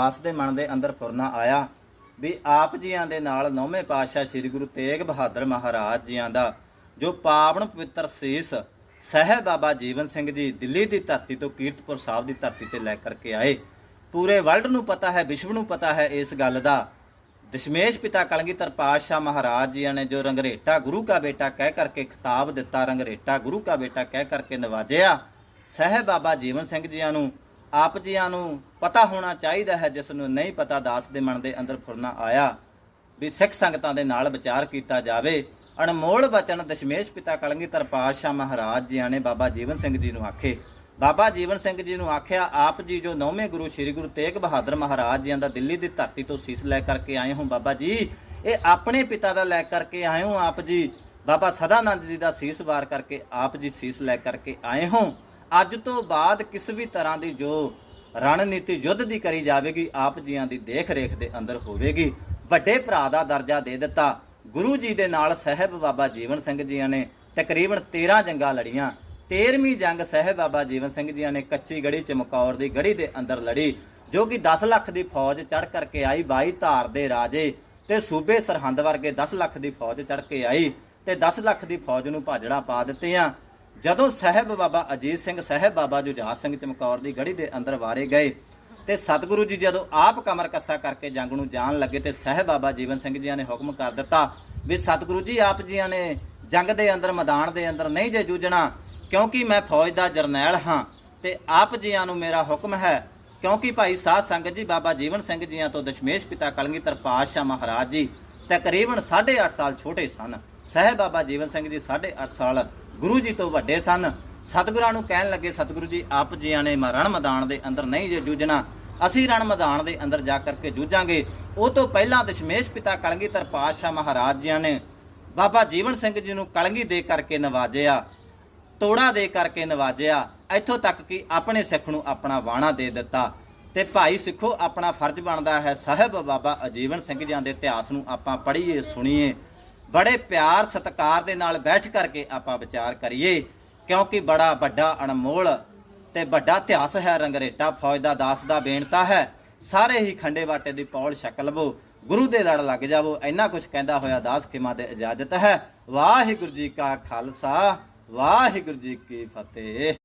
ਦਾਸ ਦੇ ਮਨ ਦੇ ਅੰਦਰ ਫੁਰਨਾ ਆਇਆ ਵੀ ਆਪ ਜੀਆਂ ਦੇ ਨਾਲ ਨੌਵੇਂ ਪਾਤਸ਼ਾਹ ਸ੍ਰੀ ਗੁਰੂ ਤੇਗ ਬਹਾਦਰ ਮਹਾਰਾਜ ਜੀਆਂ ਦਾ, ਜੋ ਪਾਵਨ ਪਵਿੱਤਰ ਸੀਸ ਸਹਿਬ ਬਾਬਾ ਜੀਵਨ ਸਿੰਘ ਜੀ ਦਿੱਲੀ ਦੀ ਧਰਤੀ ਤੋਂ ਕੀਰਤਪੁਰ ਸਾਹਿਬ ਦੀ ਧਰਤੀ ਤੇ ਲੈ ਕਰਕੇ ਆਏ। ਪੂਰੇ ਵਰਲਡ ਨੂੰ ਪਤਾ ਹੈ, ਵਿਸ਼ਵ ਨੂੰ ਪਤਾ ਹੈ ਇਸ ਗੱਲ ਦਾ। ਦਸ਼ਮੇਸ਼ ਪਿਤਾ ਕਲਗੀਧਰ ਪਾਤਸ਼ਾਹ ਮਹਾਰਾਜ ਜੀ ਨੇ ਜੋ ਰੰਗਰੇਟਾ ਗੁਰੂ ਕਾ ਬੇਟਾ ਕਹਿ ਕਰਕੇ ਖਿਤਾਬ ਦਿੱਤਾ, ਰੰਗਰੇਟਾ ਗੁਰੂ ਕਾ ਬੇਟਾ ਕਹਿ ਕਰਕੇ ਨਵਾਜਿਆ, ਸਹਿਬ ਬਾਬਾ ਜੀਵਨ ਸਿੰਘ ਜੀਆਂ ਨੂੰ ਆਪ ਜੀਆਂ ਨੂੰ ਪਤਾ ਹੋਣਾ ਚਾਹੀਦਾ ਹੈ, ਜਿਸ ਨੂੰ ਨਹੀਂ ਪਤਾ, ਦਾਸ ਦੇ ਮਨ ਦੇ ਅੰਦਰ ਫੁਰਨਾ ਆਇਆ ਵੀ ਸਿੱਖ ਸੰਗਤਾਂ ਦੇ ਨਾਲ ਵਿਚਾਰ ਕੀਤਾ ਜਾਵੇ। ਅਣਮੋਲ ਬਚਨ ਦਸ਼ਮੇਸ਼ ਪਿਤਾ ਕਲਗੀਧਰ ਪਾਤਸ਼ਾਹ ਮਹਾਰਾਜ ਜੀ ਨੇ ਬਾਬਾ ਜੀਵਨ ਸਿੰਘ ਜੀ ਨੂੰ ਆਖੇ। ਬਾਬਾ ਜੀਵਨ ਸਿੰਘ ਜੀ ਨੂੰ ਆਖਿਆ, ਆਪ ਜੀ ਜੋ ਨੌਵੇਂ ਗੁਰੂ ਸ੍ਰੀ ਗੁਰੂ ਤੇਗ ਬਹਾਦਰ ਮਹਾਰਾਜ ਜੀਆਂ ਦਾ ਦਿੱਲੀ ਦੀ ਧਰਤੀ ਤੋਂ ਸੀਸ ਲੈ ਕਰਕੇ ਆਏ ਹੋ ਬਾਬਾ ਜੀ, ਇਹ ਆਪਣੇ ਪਿਤਾ ਦਾ ਲੈ ਕਰਕੇ ਆਏ ਹੋ ਆਪ ਜੀ। ਬਾਬਾ ਸਦਾਨੰਦ ਜੀ ਦਾ ਸੀਸ ਵਾਰ ਕਰਕੇ ਆਪ ਜੀ ਸੀਸ ਲੈ ਕਰਕੇ ਆਏ ਹੋ। ਅੱਜ ਤੋਂ ਬਾਅਦ ਕਿਸ ਵੀ ਤਰ੍ਹਾਂ ਦੀ ਜੋ ਰਣਨੀਤੀ ਯੁੱਧ ਦੀ ਕਰੀ ਜਾਵੇਗੀ, ਆਪ ਜੀਆਂ ਦੀ ਦੇਖ ਰੇਖ ਦੇ ਅੰਦਰ ਹੋਵੇਗੀ। ਵੱਡੇ ਭਰਾ ਦਾ ਦਰਜਾ ਦੇ ਦਿੱਤਾ। ਗੁਰੂ ਜੀ ਦੇ ਨਾਲ ਸਹਿਬ ਬਾਬਾ ਜੀਵਨ ਸਿੰਘ ਜੀਆਂ ਨੇ ਤਕਰੀਬਨ 13 ਜੰਗਾਂ ਲੜੀਆਂ। 13ਵੀਂ ਜੰਗ ਸਹਿਬ ਬਾਬਾ ਜੀਵਨ ਸਿੰਘ ਜੀਆਂ ਨੇ ਕੱਚੀ ਗੜੀ ਚਮਕੌਰ ਦੀ ਗੜੀ ਦੇ ਅੰਦਰ ਲੜੀ, ਜੋ ਕਿ 10 ਲੱਖ ਦੀ ਫੌਜ ਚੜ ਕਰਕੇ ਆਈ 22 ਧਾਰ ਦੇ ਰਾਜੇ ਤੇ ਸੂਬੇ ਸਰਹੰਦ ਵਰਗੇ 10 ਲੱਖ ਦੀ ਫੌਜ ਚੜ ਕੇ ਆਈ ਤੇ 10 ਲੱਖ ਦੀ ਫੌਜ ਨੂੰ ਭਾਜੜਾ ਪਾ ਦਿੱਤੀਆਂ। ਜਦੋਂ ਸਹਿਬ ਬਾਬਾ ਅਜੀਤ ਸਿੰਘ, ਸਹਿਬ ਬਾਬਾ ਜੁਝਾਰ ਸਿੰਘ ਚਮਕੌਰ ਦੀ ਗੜੀ ਦੇ ਅੰਦਰ ਵਾਰੇ ਗਏ ਤੇ ਸਤਿਗੁਰੂ ਜੀ ਜਦੋਂ ਆਪ ਕਮਰ ਕੱਸਾ ਕਰਕੇ ਜੰਗ ਨੂੰ ਜਾਣ ਲੱਗੇ ਤੇ ਸਹਿਬ ਬਾਬਾ ਜੀਵਨ ਸਿੰਘ ਜੀ ਨੇ ਹੁਕਮ ਕਰ ਦਿੱਤਾ ਵੀ ਸਤਿਗੁਰੂ ਜੀ ਆਪ ਜੀਆਂ ਨੇ ਜੰਗ ਦੇ ਅੰਦਰ, ਮੈਦਾਨ ਦੇ ਅੰਦਰ ਨਹੀਂ ਜੇ ਜੂਝਣਾ, ਕਿਉਂਕਿ ਮੈਂ ਫੌਜ ਦਾ ਜਰਨੈਲ ਹਾਂ ਤੇ ਆਪ ਜੀਆਂ ਨੂੰ ਮੇਰਾ ਹੁਕਮ ਹੈ। ਕਿਉਂਕਿ ਭਾਈ ਸਾਧ ਸੰਗਤ ਜੀ, ਬਾਬਾ ਜੀਵਨ ਸਿੰਘ ਜੀਆਂ ਤੋਂ ਦਸ਼ਮੇਸ਼ ਪਿਤਾ ਕਲਗੀਧਰ ਪਾਤਸ਼ਾਹ ਮਹਾਰਾਜ ਜੀ ਤਕਰੀਬਨ 8.5 ਸਾਲ ਛੋਟੇ ਸਨ। ਸਹਿਬ ਬਾਬਾ ਜੀਵਨ ਸਿੰਘ ਜੀ 8.5 ਸਾਲ ਗੁਰੂ ਜੀ ਤੋਂ ਵੱਡੇ ਸਨ। ਸਤਿਗੁਰਾਂ ਨੂੰ ਕਹਿਣ ਲੱਗੇ, ਸਤਿਗੁਰੂ ਜੀ, ਆਪ ਜੀਆਂ ਨੇ ਰਣ ਮੈਦਾਨ ਦੇ ਅੰਦਰ ਨਹੀਂ ਜੇ ਜੂਝਣਾ। ਅਸੀਂ ਰਣ ਮੈਦਾਨ ਦੇ ਅੰਦਰ ਜਾ ਕਰਕੇ ਜੂਝਾਂਗੇ। ਉਹ ਤੋਂ ਪਹਿਲਾਂ ਦਸ਼ਮੇਸ਼ ਪਿਤਾ ਕਲਗੀਧਰ ਪਾਤਸ਼ਾਹ ਮਹਾਰਾਜ ਜੀਆਂ ਨੇ ਬਾਬਾ ਜੀਵਨ ਸਿੰਘ ਜੀ ਨੂੰ ਕਲਗੀ ਦੇ ਕਰਕੇ ਨਵਾਜਿਆ, ਤੋੜਾ ਦੇ ਕਰਕੇ ਨਵਾਜਿਆ। ਇੱਥੋਂ ਤੱਕ ਕਿ ਆਪਣੇ ਸਿੱਖ ਨੂੰ ਆਪਣਾ ਵਾਣਾ ਦੇ ਦਿੱਤਾ। ਤੇ ਭਾਈ ਸਿੱਖੋ, ਆਪਣਾ ਫਰਜ਼ ਬਣਦਾ ਹੈ, ਸਾਹਿਬ ਬਾਬਾ ਅਜੀਵਨ ਸਿੰਘ ਜੀ ਦੇ ਇਤਿਹਾਸ ਨੂੰ ਆਪਾਂ ਪੜ੍ਹੀਏ, ਸੁਣੀਏ। ਬੜੇ ਪਿਆਰ ਸਤਿਕਾਰ ਦੇ ਨਾਲ ਬੈਠ ਕਰਕੇ ਆਪਾਂ ਵਿਚਾਰ ਕਰੀਏ, ਕਿਉਂਕਿ ਬੜਾ ਵੱਡਾ ਅਨਮੋਲ ਤੇ ਵੱਡਾ ਇਤਿਹਾਸ ਹੈ ਰੰਗਰੇਟਾ, ਫੌਜ ਦਾ ਦਾਸ ਦਾ ਬੇਨਤਾ ਹੈ। ਸਾਰੇ ਹੀ ਖੰਡੇ ਬਾਟੇ ਦੀ ਪੌਲ ਛਕ ਲਵੋ, ਗੁਰੂ ਦੇ ਲੜ ਲੱਗ ਜਾਵੋ, ਇੰਨਾ ਕੁਝ ਕਹਿੰਦਾ ਹੋਇਆ ਦਾਸ ਖਿਮਾ ਦੇ ਇਜਾਜ਼ਤ ਹੈ। ਵਾਹਿਗੁਰੂ ਜੀ ਕਾ ਖਾਲਸਾ, ਵਾਹਿਗੁਰੂ ਜੀ ਕੀ ਫਤਿਹ।